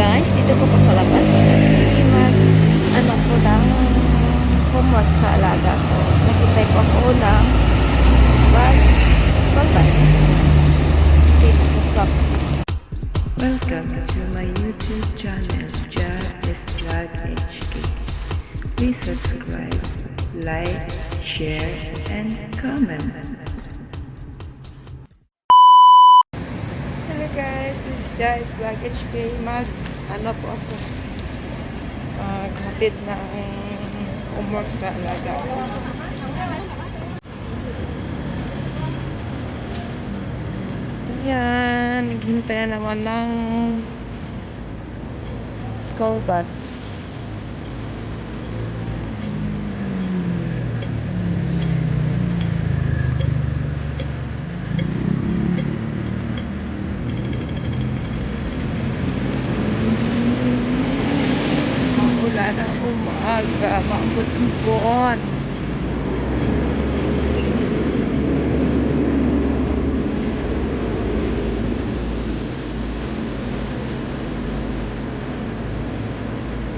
guys, dito ko pa sa labas kasi mag ano ko ng homework sa alaga ko. Nakitay ko ako ng bus, bus. Kasi sa stop. Welcome to my YouTube channel, Jar is Vlog HK. Please subscribe, like, share, and comment. Hello guys, this is Jais Vlog HK. Mag, ano po ako, maghatid ng homework sa alaga ko. Ayan, naghintay na naman ng school bus.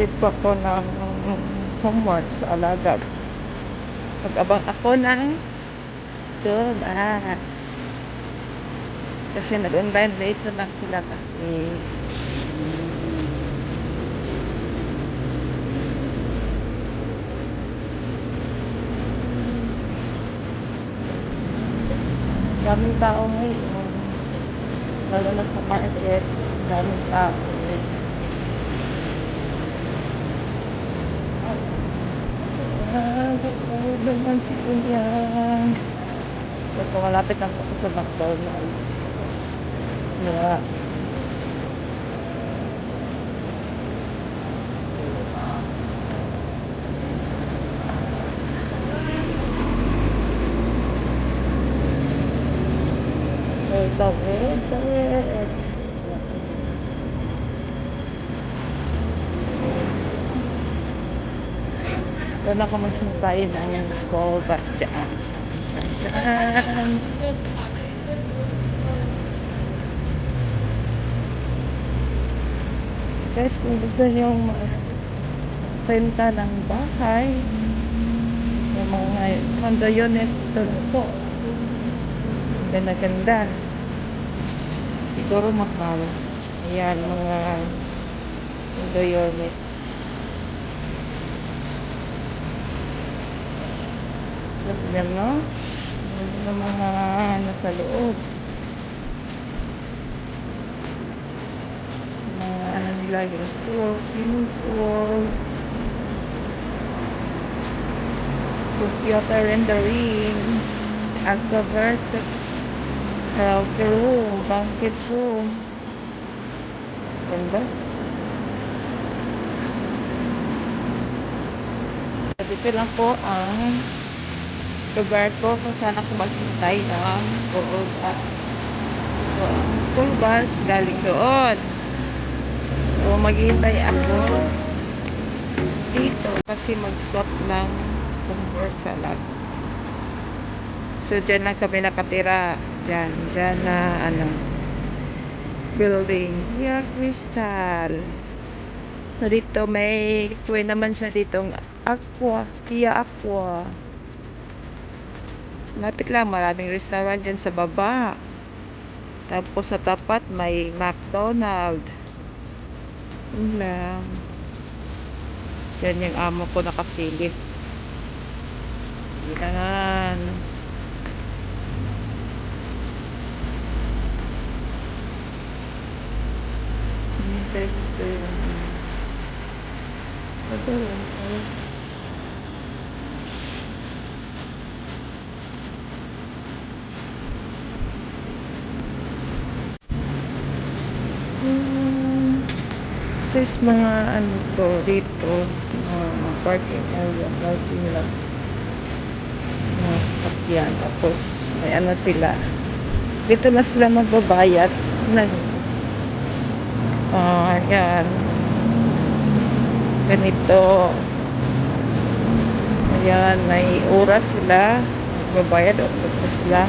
Dito po ako ng homework sa alagad. Pag-abang ako ng tubas. Kasi nag-online late na lang sila kasi daming tao ngayon. Lalo na sa market, daming tao. Naman si Kuya. Ito, malapit lang ako sa McDonald's. Yeah. Ito, ito. Doon ako magsuntay ng school bus dyan. Dyan. Guys, kung gusto nyo renta ng bahay, yung mga condo units, lang po. Ganda-ganda. Siguro mahal. Ayan, mga condo units. Yan, no? Ganda ng mga nasa loob. Mga ano nila, swimming pool. Computer rendering. Aquavert. Karaoke room. Banquet room. Ganda. Dito lang po ang lugar ko kung saan ako maghintay ng school bus. So, ang school bus galing doon. So, maghihintay ako dito kasi mag-swap ng homework sa lab. So, dyan lang kami nakatira. Dyan, dyan na, ano, building. Yeah, Crystal. So, dito may, kuwi naman siya ditong aqua, Kia Aqua. Lapit lang, maraming restaurant dyan sa baba. Tapos sa tapat may McDonald. Yun lang. Yan yung amo ko nakasilip. Yan. Hintay ko yun. Ito yun. There's mga ano to dito, mga parking area, parking lot. Mga sakyan. Tapos may ano sila. Dito na sila magbabayad. Nag Ah, yan. Ganito. Ayan, may oras sila. Magbabayad o tapos lang.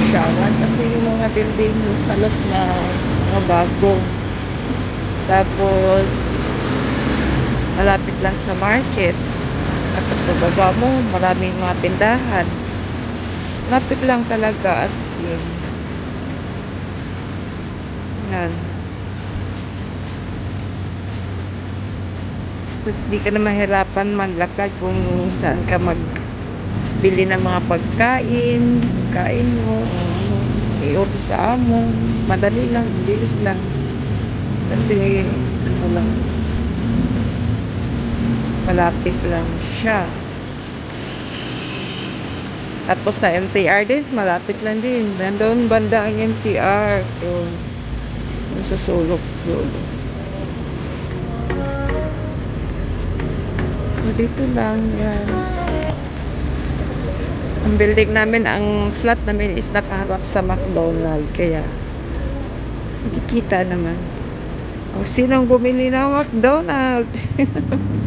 Sunsyawan kasi yung mga building halos na mga bago. Tapos, malapit lang sa market. At pag pababa mo, maraming mga tindahan. Lapit lang talaga as in. Yan. Hindi ka na mahirapan maglakad kung saan ka magbili ng mga pagkain, pagkain mo, i-order sa amo. Madali lang, bilis lang. Kasi, ano lang, malapit lang siya. Tapos sa MTR din, malapit lang din. Nandun banda ang MTR. Yun. Yung susulok yun. So, dito lang yan. Ang building namin, ang flat namin is nakaharap sa McDonald. Kaya, nakikita naman. O, sinong bumili ng McDonald?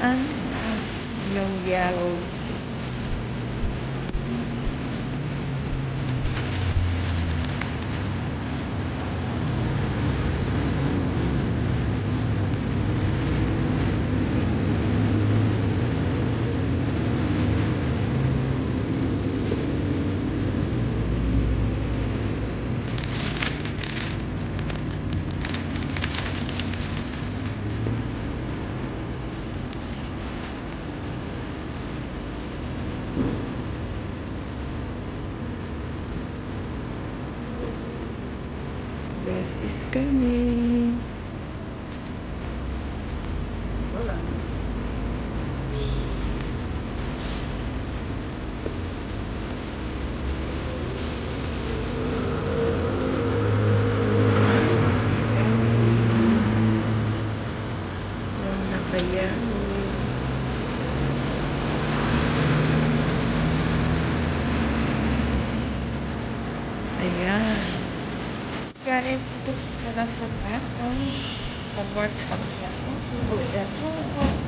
anh dần già rồi Bus is coming. Yung nakayan. Ayan. Guys, ito sa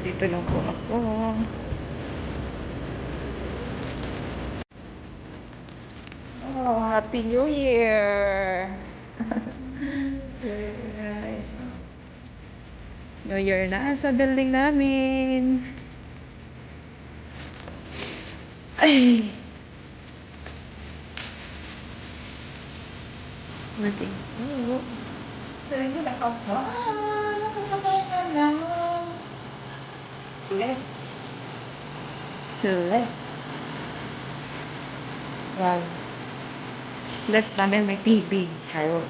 Dito lang po ako. Oh, Happy New Year! New Year na sa building namin. Ay! Mating. Oo. Talaga nakapa. Nakakapay ka na. Sulit. Okay. So left. Right. Left, and then make big. I.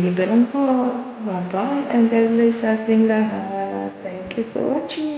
you lang po. Bye-bye. And God bless lahat. Thank you for watching.